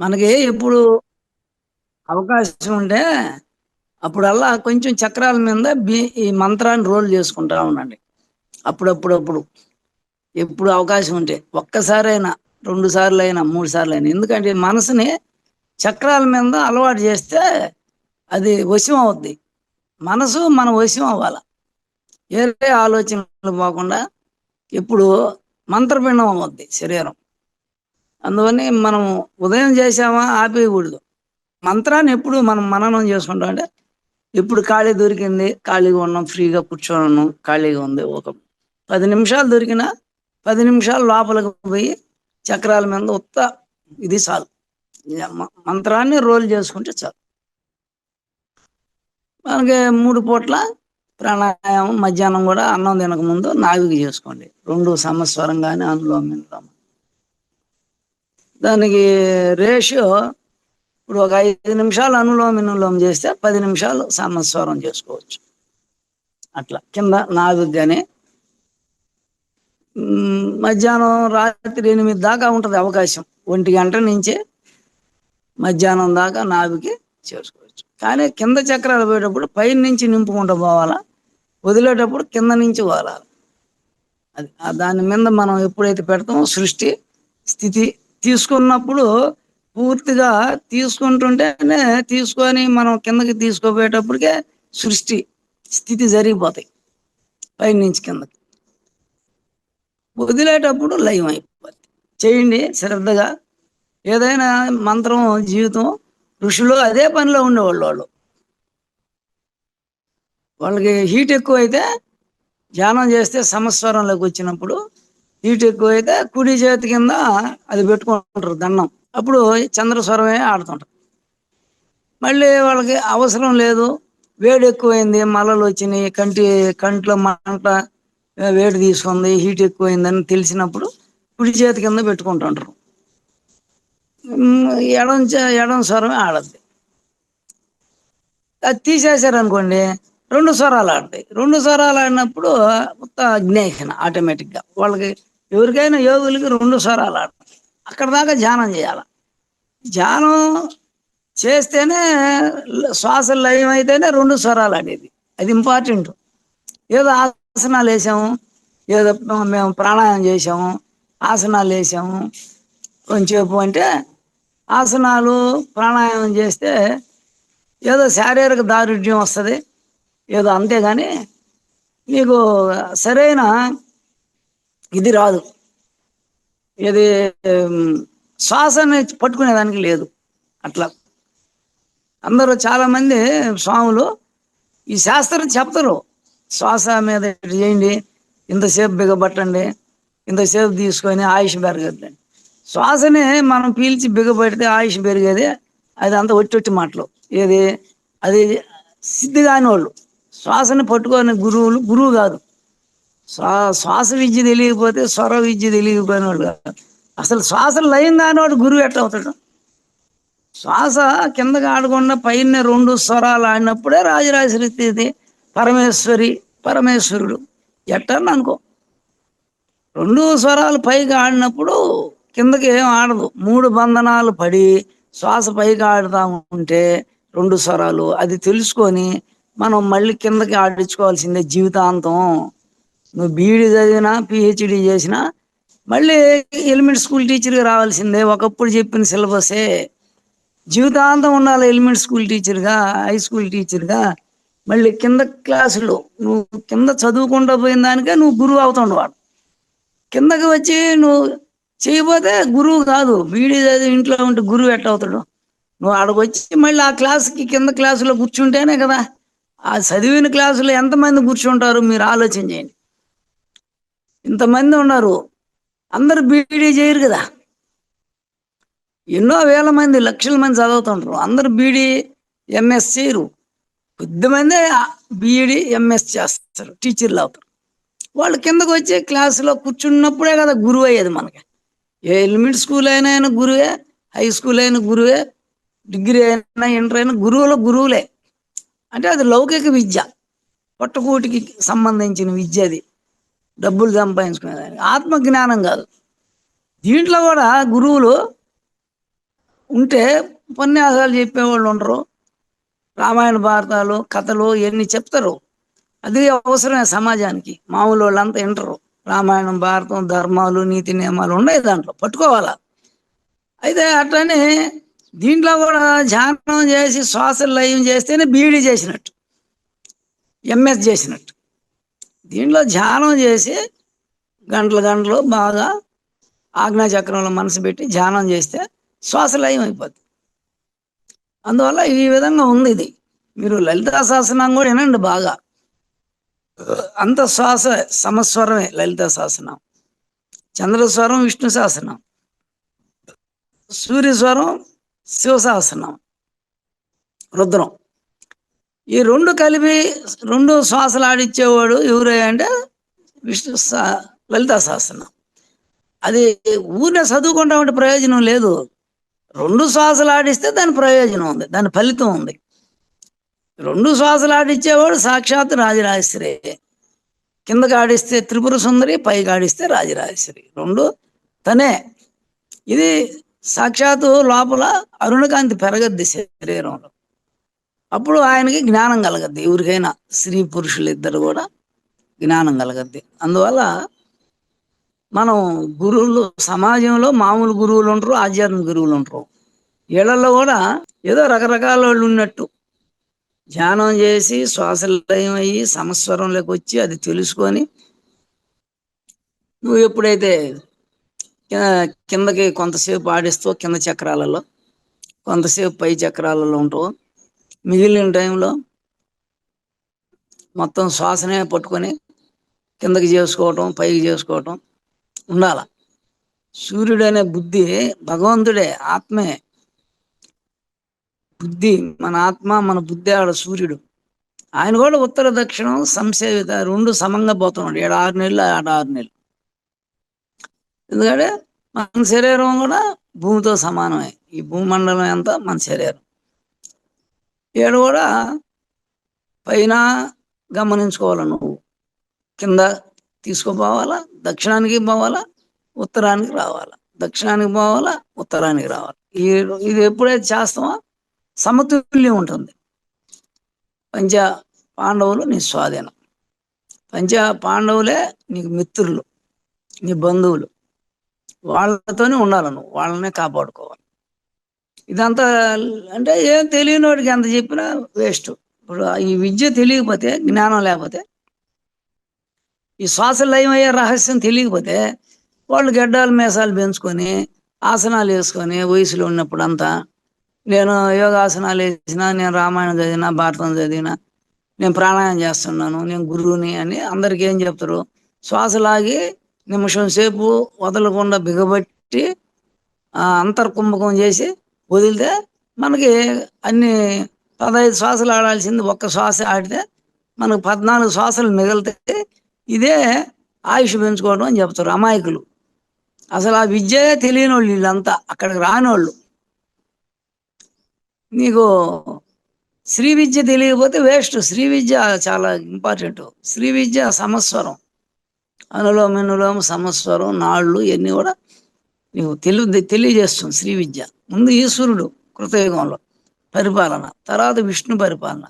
మనకి ఎప్పుడు అవకాశం ఉంటే అప్పుడల్లా కొంచెం చక్రాల మీద బి ఈ మంత్రాన్ని రోల్ చేసుకుంటా ఉండండి. అప్పుడప్పుడప్పుడు. ఎప్పుడు అవకాశం ఉంటే ఒక్కసారైనా రెండు సార్లు అయినా మూడు సార్లు అయినా ఎందుకంటే మనసుని చక్రాల మీద అలవాటు చేస్తే అది వశం అవుద్ది. మనసు మన వశం అవ్వాలి. వేరే ఆలోచనలు పోకుండా ఇప్పుడు మంత్రపిండం అవుద్ది శరీరం. అందువల్ల మనం ఉదయం చేసామా ఆపేయకూడదు. మంత్రాన్ని ఎప్పుడు మనం మననం చేసుకుంటాం అంటే ఇప్పుడు ఖాళీ దొరికింది ఖాళీగా ఉన్నాం ఫ్రీగా కూర్చొని ఉన్నాం ఖాళీగా ఉంది ఒక పది నిమిషాలు దొరికినా పది నిమిషాలు లోపలికి పోయి చక్రాల మీద ఉత్త ఇది చాలు. మంత్రాన్ని రోల్ చేసుకుంటే చాలు. మనకి మూడు పూట్ల ప్రాణాయామం మధ్యాహ్నం కూడా అన్నం తినక ముందు నావిక చేసుకోండి. రెండు సమస్వరం కానీ అనులోమ దానికి రేషియో ఇప్పుడు ఒక ఐదు నిమిషాలు అనులోమ విలోమం చేస్తే పది నిమిషాలు సమస్వరం చేసుకోవచ్చు. అట్లా కింద నావిక మధ్యాహ్నం రాత్రి ఎనిమిది దాకా ఉంటుంది అవకాశం. ఒంటి గంట నుంచే మధ్యాహ్నం దాకా నావికి చేసుకోవచ్చు. కానీ కింద చక్రాలు పోయేటప్పుడు పైన నుంచి నింపుకుంటూ పోవాలా? వదిలేటప్పుడు కింద నుంచి వాలాలి అది దాని మీద మనం ఎప్పుడైతే పెడతామో సృష్టి స్థితి తీసుకున్నప్పుడు పూర్తిగా తీసుకుంటుంటేనే తీసుకొని మనం కిందకి తీసుకోపోయేటప్పటికే సృష్టి స్థితి జరిగిపోతాయి పై నుంచి కిందకి. వదిలేటప్పుడు లయం అయిపోద్ది. చేయండి శ్రద్ధగా. ఏదైనా మంత్రం జీవితం ఋషులు అదే పనిలో ఉండేవాళ్ళు వాళ్ళు. వాళ్ళకి హీట్ ఎక్కువ అయితే ధ్యానం చేస్తే సమస్వరంలోకి వచ్చినప్పుడు ఈటు ఎక్కువ అయితే కుడి చేతి కింద అది పెట్టుకుంటారు దండం. అప్పుడు చంద్రస్వరమే ఆడుతుంటారు. మళ్ళీ వాళ్ళకి అవసరం లేదు. వేడి ఎక్కువైంది మలలు వచ్చినాయి కంటి కంట్లో మంట వేడి తీసుకుంది హీట్ ఎక్కువైందని తెలిసినప్పుడు కుడి చేతి కింద పెట్టుకుంటుంటారు. ఎడం చే- ఎడం స్వరమే ఆడద్ది. అది తీసేశారనుకోండి రెండు స్వరాలు ఆడతాయి. రెండు స్వరాలు ఆడినప్పుడు మొత్తం అగ్నేయన ఆటోమేటిక్గా వాళ్ళకి ఎవరికైనా యోగులకి రెండు స్వరాలు ఆడతాయి అక్కడ దాకా ధ్యానం చేయాలి. ధ్యానం చేస్తేనే శ్వాస లయం అయితేనే రెండు స్వరాలు అనేది అది ఇంపార్టెంట్. ఏదో ఆసనాలు వేసాము ఏదో మేము ప్రాణాయామం చేసాము ఆసనాలు వేసాము కొంచెంసేపు అంటే ఆసనాలు ప్రాణాయామం చేస్తే ఏదో శారీరక దారుఢ్యం వస్తుంది ఏదో అంతేగాని మీకు సరైన ఇది రాదు. ఇది ఉమ్, శ్వాసని పట్టుకునేదానికి లేదు. అట్లా. అందరూ చాలామంది స్వాములు ఈ శాస్త్రం చెప్తారు. శ్వాస మీద చేయండి ఇంతసేపు బిగబట్టండి ఇంతసేపు తీసుకొని ఆయుష్ పెరగద్దండి. శ్వాసని మనం పీల్చి బిగబెడితే ఆయుష్ పెరిగేది అది అంత ఒట్టి మాటలు. ఏది అది సిద్ధి కాని వాళ్ళు. శ్వాసని పట్టుకొని గురువులు గురువు కాదు. శ్వా శ్వాస విద్య తెలియకపోతే స్వర విద్య తెలియకపోయిన కాదు. అసలు శ్వాస లయం కానివాడు గురువు ఎట్లా అవుతాడు? శ్వాస కిందకి ఆడకుండా పైన రెండు స్వరాలు ఆడినప్పుడే రాజరాజేశ్వరి స్థితి పరమేశ్వరి పరమేశ్వరుడు. ఎట్టని అనుకో. రెండు స్వరాలు పైకి ఆడినప్పుడు కిందకి ఏం ఆడదు. మూడు బంధనాలు పడి శ్వాస పైకి ఆడుతూ ఉంటే రెండు స్వరాలు. అది తెలుసుకొని మనం మళ్ళీ కిందకి ఆడించుకోవాల్సిందే జీవితాంతం. నువ్వు బీఈడి చదివినా పిహెచ్డి చేసినా మళ్ళీ ఎలిమెంట్ స్కూల్ టీచర్గా రావాల్సిందే. ఒకప్పుడు చెప్పిన సిలబసే జీవితాంతం ఉండాలి ఎలిమెంట్ స్కూల్ టీచర్గా హై స్కూల్ టీచర్గా మళ్ళీ కింద క్లాసులు నువ్వు కింద చదువుకుంటూ పోయిన దానికే నువ్వు గురువు అవుతుండవాడు వాడు కిందకి వచ్చి నువ్వు చేయబోతే గురువు కాదు. బీడీ చదివి ఇంట్లో ఉంటే గురువు ఎట్ట అవుతాడు? నువ్వు అక్కడికి వచ్చి మళ్ళీ ఆ క్లాస్కి కింద క్లాసులో కూర్చుంటేనే కదా. ఆ చదివిన క్లాసులో ఎంతమంది కూర్చుంటారు? మీరు ఆలోచన చేయండి. ఇంతమంది ఉన్నారు. అందరు బీడీ చేయరు కదా. ఎన్నో వేల మంది లక్షల మంది చదువుతుంటారు అందరు బీడీ ఎంఎస్ చేయరు. కొద్దిమంది బీఈడి ఎంఎస్ చేస్తారు టీచర్లు అవుతారు. వాళ్ళు కిందకు వచ్చి క్లాసులో కూర్చున్నప్పుడే కదా గురువు అయ్యేది మనకి. ఏ ఎలిమెంట్ స్కూల్ అయినా అయినా గురువే హై స్కూల్ అయినా గురువే డిగ్రీ అయినా ఇంటర్ అయినా గురువులు గురువులే. అంటే అది లౌకిక విద్య. పట్టుకోటికి సంబంధించిన విద్య అది. డబ్బులు సంపాదించుకునేదానికి ఆత్మజ్ఞానం కాదు. దీంట్లో కూడా గురువులు ఉంటే ఉపన్యాసాలు చెప్పేవాళ్ళు ఉండరు. రామాయణ భారతాలు కథలు ఇవన్నీ చెప్తారు? అది అవసరమే సమాజానికి. మామూలు వాళ్ళంతా వింటరు. రామాయణం భారతం ధర్మాలు నీతి నియమాలు ఉన్నాయి దాంట్లో. పట్టుకోవాలా? అయితే అట్లనే దీంట్లో కూడా ధ్యానం చేసి శ్వాస లయం చేస్తేనే బీఈడీ చేసినట్టు. ఎంఎస్ చేసినట్టు. దీంట్లో ధ్యానం చేసి గంటలు గంటలు బాగా ఆజ్ఞాచక్రంలో మనసు పెట్టి ధ్యానం చేస్తే శ్వాసలయం అయిపోతుంది. అయిపోద్ది అందువల్ల ఈ విధంగా ఉంది ఇది. మీరు లలితా శాసనం కూడా వినండి బాగా. అంత శ్వాస సమస్వరమే లలిత శాసనం చంద్రస్వరం విష్ణు శాసనం సూర్యస్వరం శివశాసనం రుద్రం. ఈ రెండు కలిపి రెండు శ్వాసలు ఆడిచ్చేవాడు ఎవరు అంటే విష్ణు లలిత లలితా శాసనం అది ఊరినే చదువుకుంటామంటే ప్రయోజనం లేదు. రెండు శ్వాసలు ఆడిస్తే దాని ప్రయోజనం ఉంది దాని ఫలితం ఉంది. రెండు శ్వాసలు ఆడిచ్చేవాడు సాక్షాత్ రాజరాజశ్రీ. కిందకి ఆడిస్తే త్రిపుర సుందరి పైకి ఆడిస్తే రాజరాజశ్రీ. రెండు తనే. ఇది సాక్షాత్తు లోపల అరుణకాంతి పెరగద్ది శరీరంలో. అప్పుడు ఆయనకి జ్ఞానం కలగద్ది. ఎవరికైనా స్త్రీ పురుషులు ఇద్దరు కూడా జ్ఞానం కలగద్ది. అందువల్ల మనం గురువులు సమాజంలో మామూలు గురువులు ఉంటారు ఆధ్యాత్మిక గురువులు ఉంటారు. వీళ్ళల్లో కూడా ఏదో రకరకాల వాళ్ళు ఉన్నట్టు ధ్యానం చేసి శ్వాసలయం అయ్యి సమస్వరంలోకి వచ్చి అది తెలుసుకొని నువ్వు ఎప్పుడైతే కిందకి కొంతసేపు ఆడిస్తూ కింద చక్రాలలో కొంతసేపు పై చక్రాలలో ఉంటావు మిగిలిన టైంలో మొత్తం శ్వాసనే పట్టుకొని కిందకి చేసుకోవటం పైకి చేసుకోవటం ఉండాల. సూర్యుడు అనే బుద్ధి భగవంతుడే ఆత్మే. బుద్ధి మన ఆత్మ మన బుద్ధి ఆడ సూర్యుడు. ఆయన కూడా ఉత్తర దక్షిణం సంసేవిత రెండు సమంగా పోతున్నాడు. ఏడు ఆరు నెలలు ఆడ ఆరు నెలలు. ఎందుకంటే మన శరీరం కూడా భూమితో సమానమే. ఈ భూమండలం ఎంత? మన శరీరం. ఏడు కూడా పైన గమనించుకోవాలి నువ్వు? కింద తీసుకుపోవాలా దక్షిణానికి పోవాలా? ఉత్తరానికి రావాలా? దక్షిణానికి పోవాలా? ఉత్తరానికి రావాలి? ఈ ఇది ఎప్పుడైతే చేస్తామో సమతుల్యం ఉంటుంది. పంచ పాండవులు నీ స్వాధీనం. పంచ పాండవులే నీకు మిత్రులు నీ బంధువులు. వాళ్ళతోనే ఉండాలి నువ్వు? వాళ్ళనే కాపాడుకోవాలి. ఇదంతా అంటే ఏం తెలియని వాడికి ఎంత చెప్పినా వేస్ట్ ఇప్పుడు ఈ విద్య తెలియకపోతే జ్ఞానం లేకపోతే ఈ శ్వాస లయమయ్యే రహస్యం తెలియకపోతే వాళ్ళు గడ్డాలు మేసాలు పెంచుకొని ఆసనాలు వేసుకొని వయసులో ఉన్నప్పుడు అంతా నేను యోగాసనాలు వేసిన నేను రామాయణం చదివినా భారతం చదివినా నేను ప్రాణాయామం చేస్తున్నాను నేను గురువుని అని అందరికి ఏం చెప్తారు? శ్వాస లాగి నిమిషం సేపు వదలకుండా బిగబట్టి అంతర్కుంభకం చేసి వదిలితే మనకి అన్ని పదహైదు శ్వాసలు ఆడాల్సింది ఒక్క శ్వాస ఆడితే మనకు పద్నాలుగు శ్వాసలు మిగులుతాయి ఇదే ఆయుష్ పెంచుకోవడం అని చెప్తారు అమాయకులు. అసలు ఆ విద్యయే తెలియని వాళ్ళు వీళ్ళంతా అక్కడికి రానోళ్ళు. నీకు శ్రీ విద్య తెలియకపోతే వేస్ట్. శ్రీ విద్య చాలా ఇంపార్టెంట్. శ్రీ విద్య సమస్వరం. అనులోమ వినులోమ సమస్వరం నాళ్ళు ఇవన్నీ కూడా నీవు తెలి తెలియజేస్తుంది శ్రీ విద్య. ముందు ఈశ్వరుడు కృతయుగంలో పరిపాలన తర్వాత విష్ణు పరిపాలన.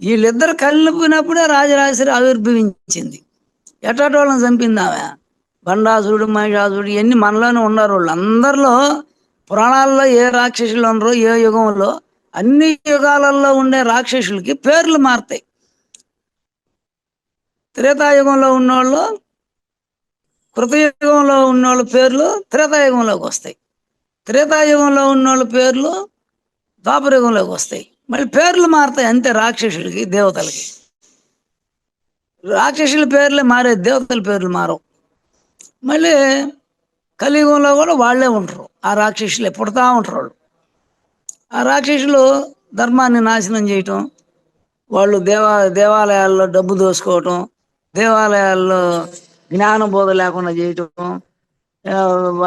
వీళ్ళిద్దరు కలిపినప్పుడే రాజరాజశ్రీ ఆవిర్భవించింది. ఎటాటోళ్ళని చంపింది ఆమె బండాసురుడు మహిషాసురుడు ఇవన్నీ మనలోనే ఉన్నారు వాళ్ళు అందరిలో పురాణాల్లో ఏ రాక్షసులు ఉన్నారో ఏ యుగంలో అన్ని యుగాలలో ఉండే రాక్షసులకి పేర్లు మారుతాయి. త్రేతాయుగంలో ఉన్నవాళ్ళు కృతయుగంలో వాళ్ళ పేర్లు త్రేతాయుగంలోకి వస్తాయి. త్రేతాయుగంలో ఉన్న వాళ్ళ పేర్లు ద్వాపరయుగంలోకి వస్తాయి. మళ్ళీ పేర్లు మారుతాయి అంతే రాక్షసులకి దేవతలకి. రాక్షసుల పేర్లే మారే దేవతల పేర్లు మారవు. మళ్ళీ కలియుగంలో కూడా వాళ్ళే ఉంటారు. ఆ రాక్షసులే పుడతా ఉంటారు వాళ్ళు ఆ రాక్షసులు ధర్మాన్ని నాశనం చేయటం వాళ్ళు దేవా దేవాలయాల్లో డబ్బు దోసుకోవటం దేవాలయాల్లో జ్ఞాన బోధ లేకుండా చేయటం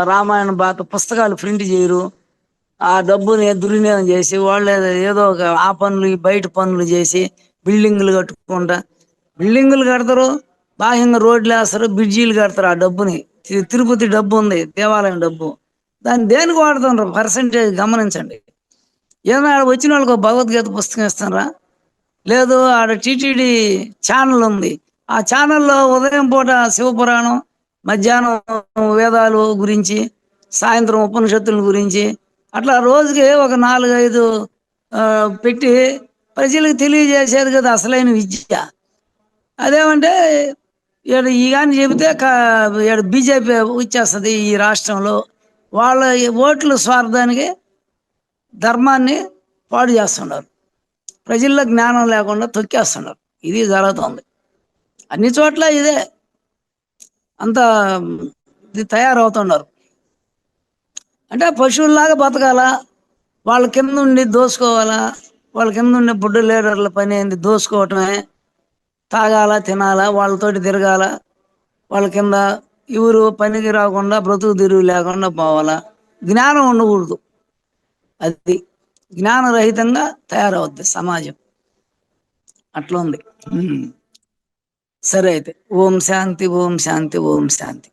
రామాయణ బాత పుస్తకాలు ప్రింట్ చేయరు. ఆ డబ్బుని దుర్వినియోగం చేసి వాళ్ళు ఏదో- ఒక ఆ పనులు బయట పనులు చేసి బిల్డింగులు కట్టుకుంటా. బిల్డింగులు కడతారు బాహ్యంగా రోడ్లు వేస్తారు బ్రిడ్జీలు కడతారు ఆ డబ్బుని. తి- తిరుపతి డబ్బు ఉంది దేవాలయం డబ్బు. దాన్ని దేనికి వాడుతుండ్రు? పర్సంటేజ్ గమనించండి. ఏదైనా ఆడ వచ్చిన వాళ్ళకి ఒక భగవద్గీత పుస్తకం ఇస్తారా లేదు ఆడ టీటీడీ ఛానల్ ఉంది. ఆ ఛానల్లో ఉదయం పూట శివపురాణం మధ్యాహ్నం వేదాలు గురించి సాయంత్రం ఉపనిషత్తుల గురించి అట్లా రోజుకి ఒక నాలుగైదు ఐదు పెట్టి ప్రజలకు తెలియజేసేది కదా అసలైన విద్య. అదేమంటే ఈడ ఈ కానీ చెబితే ఇక్కడ బీజేపీ వచ్చేస్తుంది ఈ రాష్ట్రంలో. వాళ్ళ ఓట్ల స్వార్థానికి ధర్మాన్ని పాడు చేస్తున్నారు. ప్రజల్లో జ్ఞానం లేకుండా తొక్కేస్తున్నారు. ఇది జరుగుతుంది. అన్ని చోట్ల ఇదే అంత ఇది తయారవుతున్నారు. అంటే పశువుల్లాగా బతకాలా? వాళ్ళ కింద ఉండి దోసుకోవాలా? వాళ్ళ కింద ఉండే బుడ్డ లీడర్ల పని ఏంది? దోసుకోవటమే? తాగాల? తినాలా? వాళ్ళతోటి తిరగాల? వాళ్ళ కింద ఎవరు పనికి రాకుండా బ్రతుకు తిరుగు లేకుండా పోవాలా? జ్ఞానం ఉండకూడదు. అది జ్ఞానరహితంగా తయారవుద్ది సమాజం. అట్లా ఉంది సరే అయితే. ఓం శాంతి ఓం శాంతి ఓం శాంతి.